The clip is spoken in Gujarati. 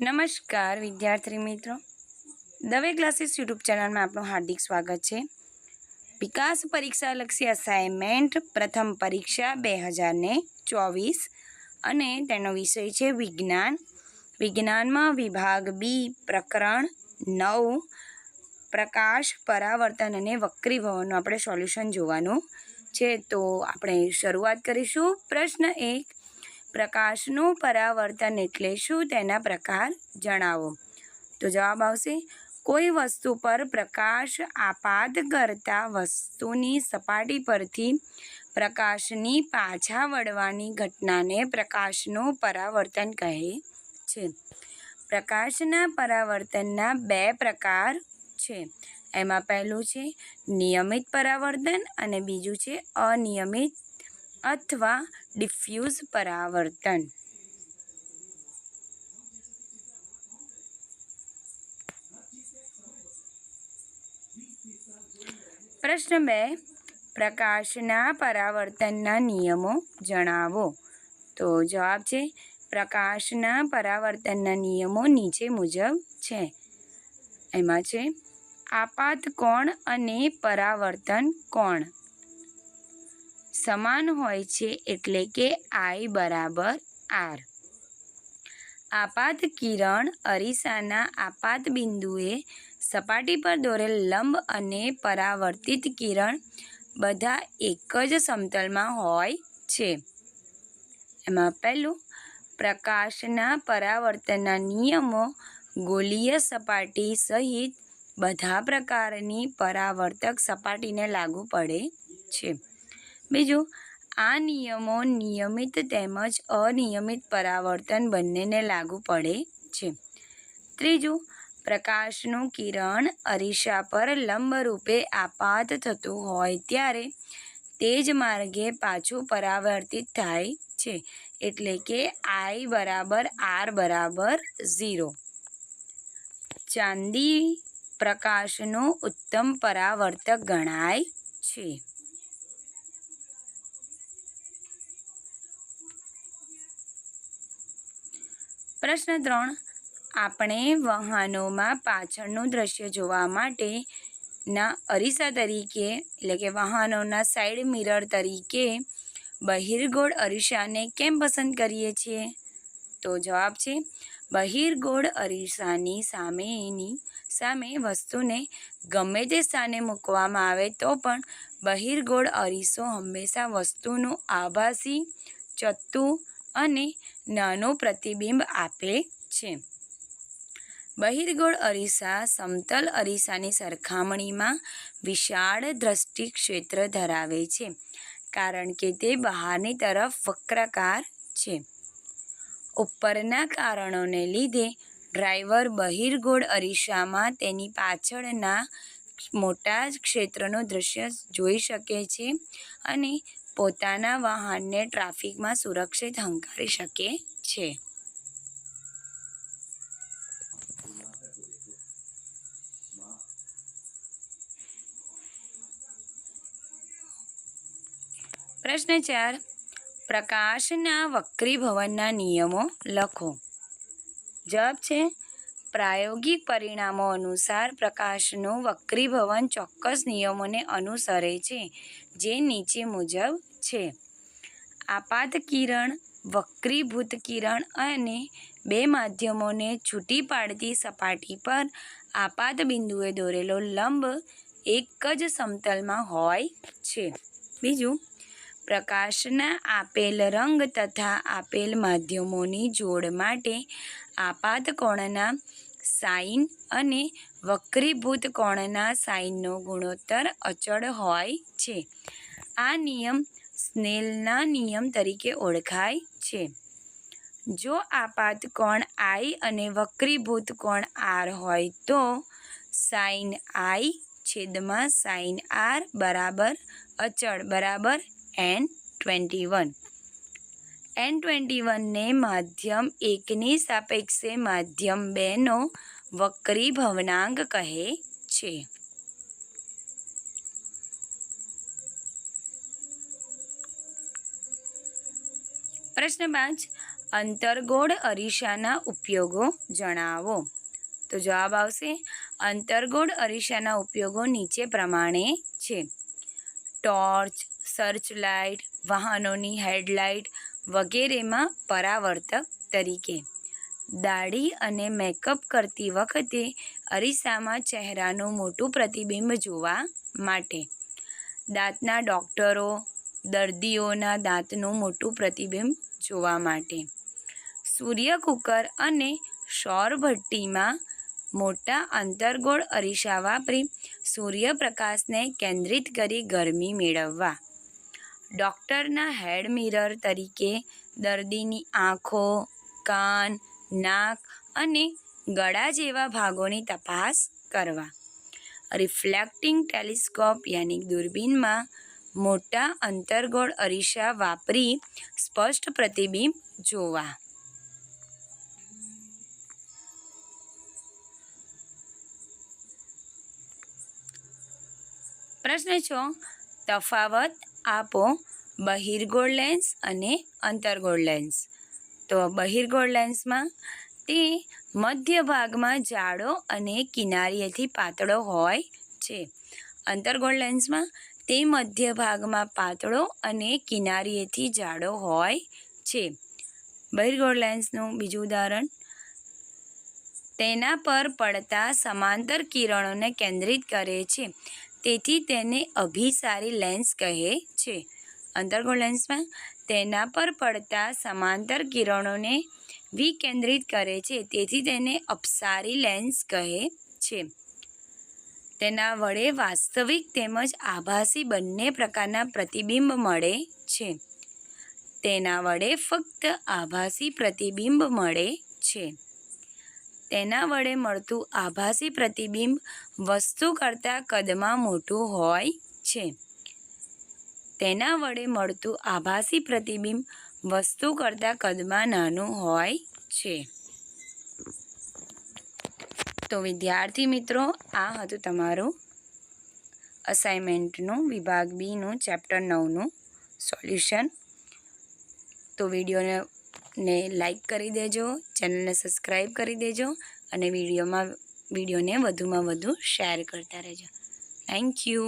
નમસ્કાર, વિદ્યાર્થી મિત્રો. દવે ક્લાસીસ યુટ્યુબ ચેનલમાં આપનું હાર્દિક સ્વાગત છે. વિકાસ પરીક્ષા લક્ષી અસાઇનમેન્ટ પ્રથમ પરીક્ષા બે હજારને ચોવીસ અને તેનો વિષય છે વિજ્ઞાન. વિજ્ઞાનમાં વિભાગ બી, પ્રકરણ નવ, પ્રકાશ, પરાવર્તન અને વક્રીભવનનું આપણે સોલ્યુશન જોવાનું છે. તો આપણે શરૂઆત કરીશું. પ્રશ્ન એક પ્રકાશનું પરાવર્તન એટલે શું તેના પ્રકાર જણાવો. તો જવાબ આવશે, કોઈ વસ્તુ પર પ્રકાશ આપાત કરતા વસ્તુની સપાટી પરથી પ્રકાશની પાછા વળવાની ઘટનાને પ્રકાશનું પરાવર્તન કહે છે. પ્રકાશના પરાવર્તનના બે પ્રકાર છે. એમાં પહેલું છે નિયમિત પરાવર્તન અને બીજું છે અનિયમિત અથવા ડિફ્યુઝ પરાવર્તન. પ્રશ્ન બે, પ્રકાશના પરાવર્તનના નિયમો જણાવો. તો જવાબ છે, પ્રકાશના પરાવર્તનના નિયમો નીચે મુજબ છે. એમાં છે, આપાત કોણ અને પરાવર્તન કોણ? સમાન હોય છે એટલે કે આઈ બરાબર આર. આપાત કિરણ અરીસાના આપાત બિંદુએ સપાટી પર દોરેલ લંબ અને પરાવર્તિત કિરણ બધા એક જ સમતલમાં હોય છે. એમાં પહેલું, પ્રકાશના પરાવર્તનના નિયમો ગોલીય સપાટી સહિત બધા પ્રકારની પરાવર્તક સપાટીને લાગુ પડે છે. બીજું, આ નિયમો નિયમિત તેમજ અનિયમિત પરાવર્તન બંનેને લાગુ પડે છે. ત્રીજું, પ્રકાશનું કિરણ અરીસા પર લંબરૂપે આપાત થતું હોય ત્યારે તે જ માર્ગે પાછું પરાવર્તિત થાય છે, એટલે કે આઈ બરાબર આર બરાબર ઝીરો. ચાંદી પ્રકાશનું ઉત્તમ પરાવર્તક ગણાય છે. પ્રશ્ન ત્રણ. આપણે વાહનોમાં પાછળનું દ્રશ્ય જોવા માટે ના અરીસા તરીકે, એટલે કે વાહનોના સાઈડ મિરર તરીકે, બહિર્ગોળ અરીસાને કેમ પસંદ કરીએ છીએ? તો જવાબ છે, બહિર્ગોળ અરીસાની સામેની, સામે વસ્તુને ગમે તે સ્થાને મૂકવામાં આવે તો પણ બહિર્ગોળ અરીસો હંમેશા વસ્તુનું આભાસી, ચત્તું અને નાનું પ્રતિબિંબ આપે છે. બહિર્ગોળ અરીસા સમતલ અરીસાની સરખામણીમાં વિશાળ દ્રષ્ટિ ક્ષેત્ર ધરાવે છે, કારણ કે તે બહારની તરફ વક્રાકાર છે. ઉપરના કારણોને લીધે ડ્રાઈવર બહિર્ગોળ અરીસામાં તેની પાછળના મોટા ક્ષેત્રનું દૃશ્ય જોઈ શકે છે અને પોતાના વાહનને ટ્રાફિકમાં સુરક્ષિત હંકારી શકે છે. પ્રશ્ન ચાર. પ્રકાશના વક્રીભવનના નિયમો લખો. જવાબ છે પ્રાયોગિક પરિણામો અનુસાર પ્રકાશનું વક્રીભવન ચોક્કસ નિયમોને અનુસરે છે, જે નીચે મુજબ છે. આપાત કિરણ, વક્રીભૂત કિરણ અને બે માધ્યમોને છૂટી પાડતી સપાટી પર આપાત બિંદુએ દોરેલો લંબ એક જ સમતલમાં હોય છે. બીજું, પ્રકાશના આપેલ રંગ તથા આપેલ માધ્યમોની જોડ માટે આપાત કોણના સાઇન અને વક્રીભૂત કોણના સાઇનનો ગુણોત્તર અચળ હોય છે. આ નિયમ સ્નેલના નિયમ તરીકે ઓળખાય છે. જો આપાત કોણ આઈ અને વક્રીભૂત કોણ આર હોય તો સાઇન આઈ છેદમાં સાઇન આર બરાબર અચળ બરાબર N twenty one. N twenty વનને માધ્યમ એકની સાપેક્ષે માધ્યમ બેનો વક્રી ભવનાંક કહે છે. પ્રશ્ન પાંચ, અંતર્ગોળ અરીસાના ઉપયોગો જણાવો. તો જવાબ આવશે, અંતર્ગોળ અરીસાના ઉપયોગો નીચે પ્રમાણે છે. ટોર્ચ સર્ચ લાઇટ વાહનોની હેડલાઇટ વગેરેમાં પરાવર્તક તરીકે. દાઢી અને મેકઅપ કરતી વખતે અરીસામાં ચહેરાનું મોટું પ્રતિબિંબ જોવા માટે. દાંતના ડૉક્ટરો દર્દીઓના દાંતનું મોટું પ્રતિબિંબ જોવા માટે. સૂર્ય કુકર અને સૌર ભટ્ટીમાં મોટા અંતર્ગોળ અરીસા વાપરી સૂર્યપ્રકાશને કેન્દ્રિત કરી ગરમી મેળવવા. ડૉક્ટરના હેડ મિરર તરીકે દર્દીની આંખો, કાન, નાક અને ગળા જેવા ભાગોની તપાસ કરવા. રિફ્લેક્ટિંગ ટેલિસ્કોપ યાની દૂરબીનમાં મોટા અંતર્ગોળ અરીસા વાપરી સ્પષ્ટ પ્રતિબિંબ જોવા. પ્રશ્ન છો, તફાવત આપો બહિર્ગોળ લેન્સ અને અંતર્ગોળ લેન્સ તો બહિર્ગોળ લેન્સમાં તે મધ્ય ભાગમાં જાડો અને કિનારીએથી પાતળો હોય છે. અંતર્ગોળ લેન્સમાં તે મધ્ય ભાગમાં પાતળો અને કિનારીએથી જાડો હોય છે. બહિર્ગોળ લેન્સનું બીજું ઉદાહરણ. તેના પર પડતા સમાંતર કિરણોને કેન્દ્રિત કરે છે. તેથી તેને અભિસારી લેન્સ કહે છે. અંતર્ગોળ લેન્સમાં તેના પર પડતા સમાંતર કિરણોને વિકેન્દ્રિત કરે છે. તેથી તેને અપસારી લેન્સ કહે છે. તેના વડે વાસ્તવિક તેમજ આભાસી બંને પ્રકારના પ્રતિબિંબ મળે છે. તેના વડે ફક્ત આભાસી પ્રતિબિંબ મળે છે. તેના વડે મળતું આભાસી પ્રતિબિંબ વસ્તુ કરતાં કદમાં મોટું હોય છે. તેના વડે મળતું આભાસી પ્રતિબિંબ વસ્તુ કરતાં કદમાં નાનું હોય છે. તો વિદ્યાર્થી મિત્રો, આ હતું તમારું અસાઇનમેન્ટનું વિભાગ બીનું ચેપ્ટર નવનું સોલ્યુશન તો વિડીયોને ને લાઈક કરી દેજો ચેનલને સબસ્ક્રાઈબ કરી દેજો અને વિડીયોમાં વિડીયોને વધુમાં વધુ શેર કરતા રહેજો. Thank you